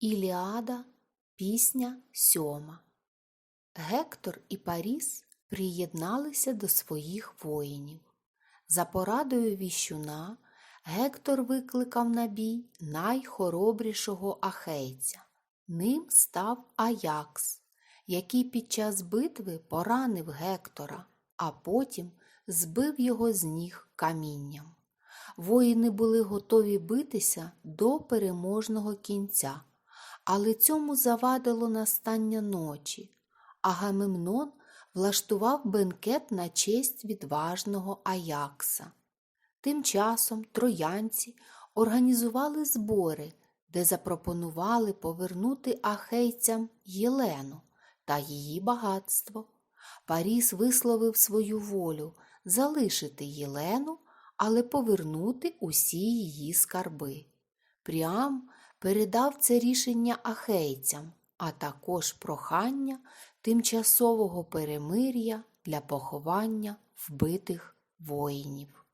Іліада, пісня сьома. Гектор і Паріс приєдналися до своїх воїнів. За порадою віщуна Гектор викликав на бій найхоробрішого ахейця. Ним став Аякс, який під час битви поранив Гектора, а потім збив його з ніг камінням. Воїни були готові битися до переможного кінця, але цьому завадило настання ночі. Агамемнон влаштував бенкет на честь відважного Аякса. Тим часом троянці організували збори, де запропонували повернути ахейцям Єлену та її багатство. Паріс висловив свою волю залишити Єлену, але повернути усі її скарби. Пріам передав це рішення ахейцям, а також прохання тимчасового перемир'я для поховання вбитих воїнів.